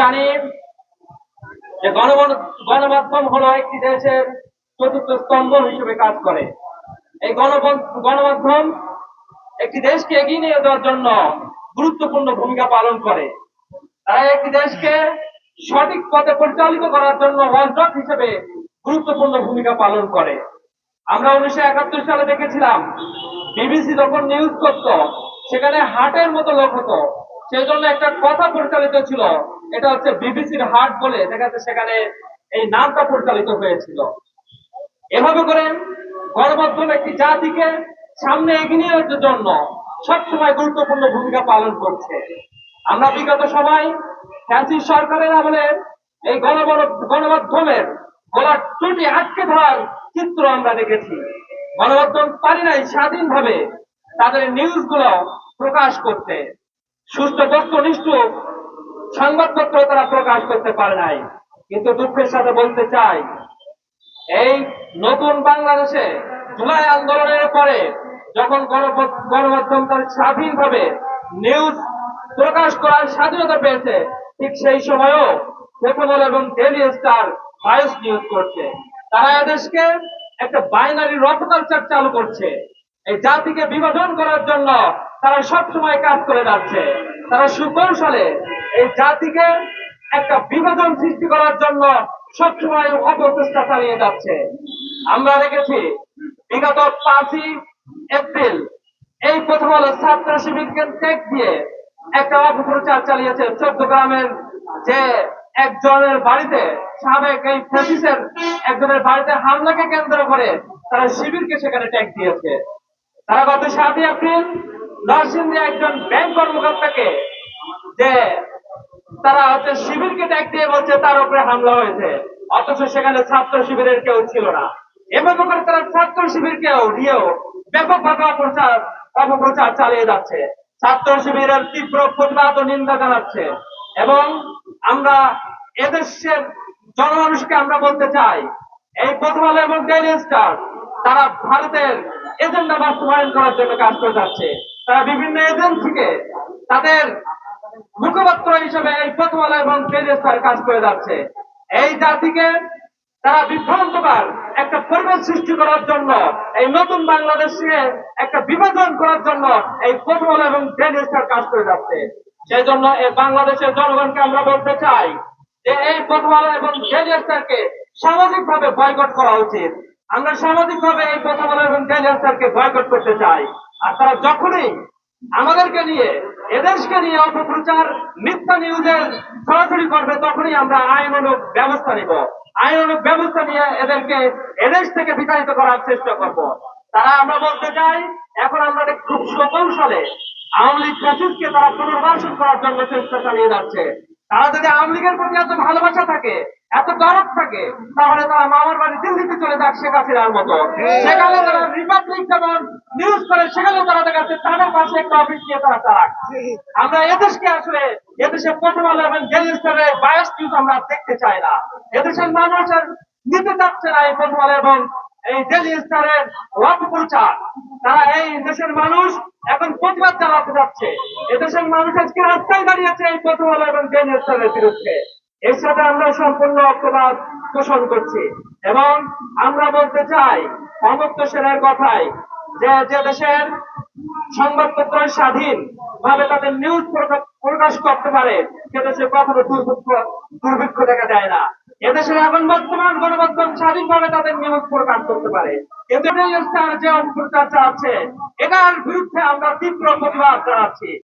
জানি যে গণমাধ্যম হলো একটি দেশের চতুর্থ স্তম্ভ হিসেবে কাজ করে। এই গণমাধ্যম একটি দেশকে এগিয়ে নিয়ে যাওয়ার জন্য গুরুত্বপূর্ণ ভূমিকা পালন করে। তারা একটি দেশকে সঠিক পথে পরিচালিত করার জন্য হিসেবে গুরুত্বপূর্ণ ভূমিকা পালন করে। আমরা উনিশশো একাত্তর সালে দেখেছিলাম, বিবিসি যখন নিউজ করত, সেখানে হাটের মতো লোক হতো সেই জন্য একটা কথা পরিচালিত ছিল এটা হচ্ছে বিবিসির হাট বলে দেখা যাচ্ছে সেখানে এই নামটা পরিচালিত হয়েছিল। এভাবে করে গণমাধ্যম একটি জাতিকে সামনে এগিয়ে নিয়ে যাওয়ার জন্য সবসময় গুরুত্বপূর্ণ ভূমিকা পালন করছে। আমরা বিগত সময় ফ্যান্সি সরকারের আমলে এই গণমাধ্যমের গলার ত্রুটি আটকে ধরার চিত্র আমরা দেখেছি। গণমাধ্যম পারি নাই স্বাধীনভাবে তাদের নিউজগুলো প্রকাশ করতে। সুস্থ বস্তুনিষ্ঠ সংবাদপত্র তারা প্রকাশ করতে পারে নাই। কিন্তু দুঃখের সাথে বলতে চাই, এই নতুন বাংলাদেশে জুলাই আন্দোলনের পরে যখন গণমাধ্যম তার স্বাধীনভাবে নিউজ প্রকাশ করার স্বাধীনতা পেয়েছে, ঠিক সেই সময়ও প্রথম এবং ডেলি স্টার বায়োস নিউজ করছে। তারা এদেশকে একটা বাইনারি রক কালচার চালু করছে। এই জাতিকে বিভাজন করার জন্য তারা সব সময় কাজ করে যাচ্ছে। তারা সুকৌশলে এই জাতিকে একটা বিভাজন সৃষ্টি করার জন্য সবসময় অপচেষ্টা চালিয়ে যাচ্ছে। আমরা দেখেছি, বিগত পাঁচই এপ্রিল এই প্রথম আলো ছাত্র শিবিরকে টেক দিয়ে একটা অপপ্রচার চালিয়েছে চোদ্দ গ্রামের যে একজনের বাড়িতে সাবেক এই ফেসিসের একজনের বাড়িতে হামলাকে কেন্দ্র করে তারা শিবিরকে সেখানে ট্যাগ দিয়েছে। তারা গত সাতই এপ্রিল নরসিংদী একজন ব্যাংক কর্মকর্তাকে যে তারা হচ্ছে শিবিরকে ট্যাগ দিয়ে বলছে, তার উপরে হামলা হয়েছে। অথচ সেখানে ছাত্র শিবিরের কেউ ছিল না। এভাবে করে তারা ছাত্র শিবিরকেও নিয়েও ব্যাপকভাবে অপপ্রচার অপপ্রচার চালিয়ে যাচ্ছে। ছাত্র শিবিরের তীব্র প্রতিবাদ ও নিন্দা জানাচ্ছে এবং আমরা এদেশের জনমানুষকে আমরা বলতে চাই, এই প্রথম আলো এবং ডেইলি স্টার তারা ভারতের এজেন্ডা বাস্তবায়ন করার জন্য কাজ করে যাচ্ছে। তারা বিভিন্ন এজেন্সিকে তাদের মুখপাত্র হিসেবে এই আলো এবং তেজস্তার কাজ করে যাচ্ছে। এই জাতিকে তারা বিভ্রান্তকর একটা পরিবেশ সৃষ্টি করার জন্য, এই নতুন বাংলাদেশকে একটা বিভাজন করার জন্য এই প্রথম এবং তেজস্তার কাজ করে যাচ্ছে। সেই জন্য এই বাংলাদেশের জনগণকে আমরা বলতে চাই যে এই আলো এবং তেজস্তারকে সামাজিকভাবে বয়কট করা উচিত। আমরা সামাজিকভাবে এই আলো এবং তেজস্তারকে বয়কট করতে চাই। আর তারা যখনই আমাদেরকে নিয়ে, এদেশকে নিয়ে অপপ্রচার, মিথ্যা নিউজের সরাসরি করবে, তখনই আমরা আইন ব্যবস্থা নিব। আইন ব্যবস্থা নিয়ে এদেরকে এদেশ থেকে বিতাড়িত করার চেষ্টা করব। তারা আমরা বলতে চাই, এখন আমরা খুব সুকৌশলে আওয়ামী লীগ ফ্যাসিস্টকে তারা পুনর্বাসন করার জন্য চেষ্টা চালিয়ে যাচ্ছে। তারা যদি আওয়ামী লীগের প্রতি এত ভালোবাসা থাকে এত দরদ থাকে তাহলে তারা মামার বাড়ি দিল্লিতে চলে যাক শেখ হাসিনার মতো। সেখানে তারা রিপাবলিক যেমন নিউজ করে সেখানে তারা দেখাচ্ছে তাদের পাশে একটা অফিস নিয়ে তারা চালাক। আমরা এদেশকে আসলে এদেশে প্রথম আলো এবং ডেলি স্টারের বায়াস নিউজ আমরা দেখতে চাই না। এদেশের মানুষ আর নিতে চাচ্ছে না এই প্রথম আলো এবং এই ডেলি স্টারের অপপ্রচার তারা এই দেশের মানুষ এখন প্রতিবাদ চালাতে যাচ্ছে। এদেশের মানুষ আজকে রাস্তায় দাঁড়িয়েছে এই প্রথম আলো এবং ডেলি স্টারের বিরুদ্ধে। এর সাথে আমরা সম্পূর্ণ ঐক্যবাদ পোষণ করছি এবং আমরা বলতে চাই অমুক্ত সেনের কথায় যে যে দেশের সংবাদপত্র স্বাধীন ভাবে তাদের নিউজ প্রকাশ করতে পারে, সে দেশে কখনো দুর্ভিক্ষ দুর্ভিক্ষ দেখা যায় না। এদেশের এখন বর্তমান গণমাধ্যম স্বাধীনভাবে তাদের নিয়োগ প্রকাশ করতে পারে। এদের যে অপপ্রচার আছে এটার বিরুদ্ধে আমরা তীব্র প্রতিবাদ জানাচ্ছি।